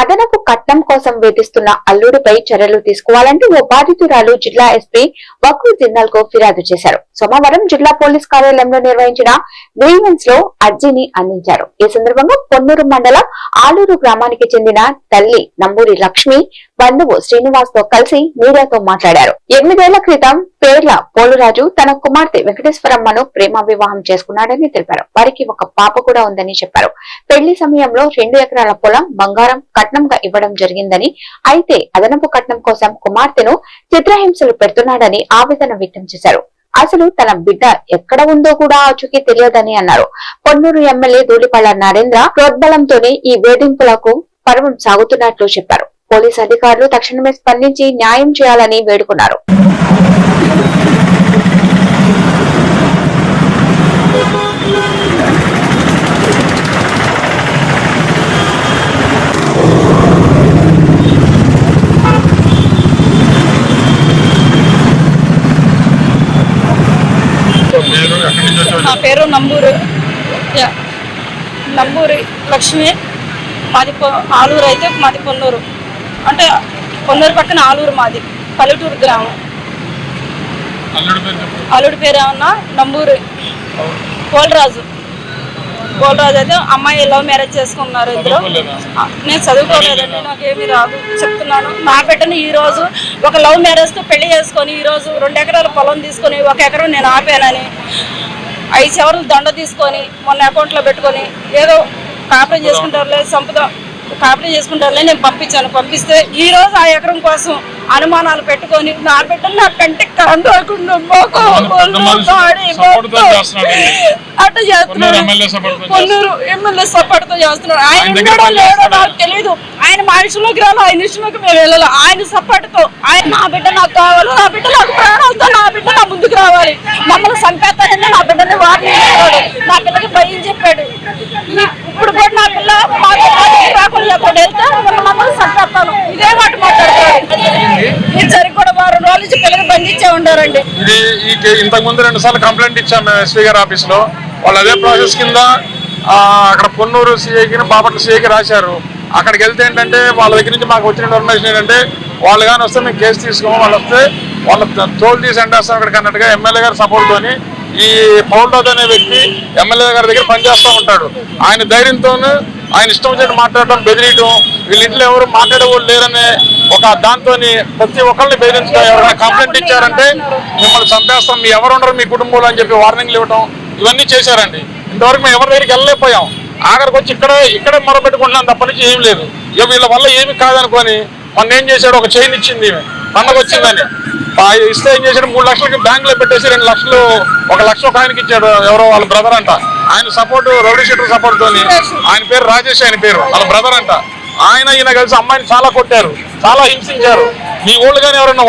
అదనపు కట్నం కోసం వేధిస్తున్న అల్లుడిపై చర్యలు తీసుకోవాలంటూ ఓ బాధితురాలు జిల్లా ఎస్పీ వక్రు జిన్నాల్కు ఫిర్యాదు చేశారు. సోమవారం జిల్లా పోలీస్ కార్యాలయంలో నిర్వహించిన గ్రీవెన్స్లో అర్జీని అందించారు. ఈ సందర్భంగా పొన్నూరు మండలం ఆలూరు గ్రామానికి చెందిన తల్లి నంబూరి లక్ష్మి బంధువు శ్రీనివాస్తో కలిసి మీడియాతో మాట్లాడారు. ఎనిమిదేళ్ళ క్రితం పేర్ల పోలురాజు తన కుమార్తె వెంకటేశ్వరమ్మను ప్రేమ వివాహం చేసుకున్నాడని తెలిపారు. వారికి ఒక పాప కూడా ఉందని చెప్పారు. పెళ్ళి సమయంలో రెండు ఎకరాల పొలం బంగారం కట్నంగా ఇవ్వడం జరిగిందని అయితే అదనపు కట్నం కోసం కుమార్తెను చిత్రహింసలు పెడుతున్నాడని ఆవేదన వ్యక్తం చేశారు. అసలు తన బిడ్డ ఎక్కడ ఉందో కూడా ఆచూకీ తెలియదని అన్నారు. పొన్నూరు ఎమ్మెల్యే ధూళిపళ్ళ నరేంద్ర ప్రోద్బలంతోనే ఈ వేధింపులకు పర్వం సాగుతున్నట్లు చెప్పారు. పోలీస్ అధికారులు తక్షణమే స్పందించి న్యాయం చేయాలని వేడుకున్నారు. పేరు నా పేరు నంబూరు. నంబూరి లక్ష్మి. మాది ఆలూరు అయితే మాది పొన్నూరు అంటే పొన్నూరు పక్కన ఆలూరు మాది పల్లెటూరు గ్రామం. అల్లుడి పేరు ఏమన్నా? నంబూరి. పోలరాజు పోలరాజు అయితే అమ్మాయి లవ్ మ్యారేజ్ చేసుకున్నారు ఇద్దరు. నేను చదువుకోలేదండి నాకేమీ రాదు. చెప్తున్నాను. నా బిడ్డని ఈ రోజు ఒక లవ్ మ్యారేజ్తో పెళ్ళి చేసుకొని ఈ రోజు రెండు ఎకరాల పొలం తీసుకొని ఒక ఎకరం నేను ఆపానని ఐదు చివరలు దండ తీసుకొని మొన్న అకౌంట్లో పెట్టుకొని ఏదో కాపురం చేసుకుంటారులే సంపద కాపురం చేసుకుంటారులే నేను పంపించాను. పంపిస్తే ఈ రోజు ఆ ఎకరం కోసం అనుమానాలు పెట్టుకొని నా బిడ్డను నా కంటికి కాంతి రాకుండా మోకో, పెద్ద ఒళ్ళు, మనిషి తాడి, support తో మొత్తం. చేస్తున్నాడు. అట్ట చేస్తున్నాడు పొన్నూరు ఎమ్మెల్యే support తో పొన్నూరు ఎమ్మెల్యే సపోర్ట్తో చేస్తున్నాడు ఆయన ఉన్నాడో లేడో? నాకు తెలియదు ఆయన మా విషయంలోకి రాలి ఆయన విషయంలోకి మేము వెళ్ళాలి. ఆయన సపోర్ట్తో ఆయన నా బిడ్డ నాకు కావాలి. నా బిడ్డ నాకు ప్రాణాలతో నా బిడ్డ నా ముందుకు రావాలి. మమ్మల్ని చంపేస్తానని నా బిడ్డని వారిని నా పిల్లకి భయం చెప్పాడు. ఇప్పుడు కూడా నా పిల్ల మా రాకుండా ఎక్కడ వెళ్తే మమ్మల్ని ఇదే మాట కూడా వారం రోజుల నుంచి పిల్లలు బంధించే ఉండారండి ఇది ఇంతకు ముందు రెండు సార్లు కంప్లైంట్ ఇచ్చాం మేము ఆఫీస్లో వాళ్ళు అదే ప్రాసెస్ కింద అక్కడ పొన్నూరు సిఐకి బాపట్ల సిఐకి రాశారు. అక్కడికి వెళ్తే ఏంటంటే వాళ్ళ దగ్గర నుంచి మాకు వచ్చిన ఇన్ఫర్మేషన్ ఏంటంటే వాళ్ళు కానీ వస్తే మేము కేసు తీసుకోము వాళ్ళు వస్తే వాళ్ళ తోలు తీసి ఎండేస్తాం అక్కడికి అన్నట్టుగా ఎమ్మెల్యే గారి సపోర్ట్తోని ఈ పౌల్రాజ్ అనే వ్యక్తి ఎమ్మెల్యే గారి దగ్గర పనిచేస్తూ ఉంటాడు. ఆయన ధైర్యంతోనూ ఆయన ఇష్టం వచ్చినట్టు మాట్లాడటం బెదిరియటం వీళ్ళ ఇంట్లో ఎవరు మాట్లాడేవాళ్ళు లేరనే ఒక దాంతో ప్రతి ఒక్కరిని బెదిరించడం ఎవరైనా కంప్లైంట్ ఇచ్చారంటే మిమ్మల్ని చంపేస్తాం మీ ఎవరు ఉండరు మీ కుటుంబంలో అని చెప్పి వార్నింగ్లు ఇవ్వటం ఇవన్నీ చేశారండి. ఇంతవరకు మేము ఎవరి దగ్గరికి వెళ్ళలేకపోయాం. ఆఖరికి వచ్చి ఇక్కడే ఇక్కడే మొరపెట్టుకుంటున్నాం తప్ప నుంచి ఏం లేదు. ఇక వీళ్ళ వల్ల ఏమి కాదనుకొని మొన్న ఏం చేశాడు? ఒక చైన్ ఇచ్చింది పండగ వచ్చిందని. ఇస్తే ఏం చేశాడు? మూడు లక్షలకి బ్యాంక్లో పెట్టేసి రెండు లక్షలు ఒక లక్ష ఒక ఆయనకి ఇచ్చాడు ఎవరో వాళ్ళ బ్రదర్ అంట. ఆయన సపోర్ట్ రౌడీ షెట్టర్ సపోర్ట్ తోని. ఆయన పేరు రాజేష్ ఆయన పేరు వాళ్ళ బ్రదర్ అంట. ఆయన ఈయన కలిసి అమ్మాయిని చాలా కొట్టారు చాలా హింసించారు. మీ ఊళ్ళో కానీ ఎవరైనా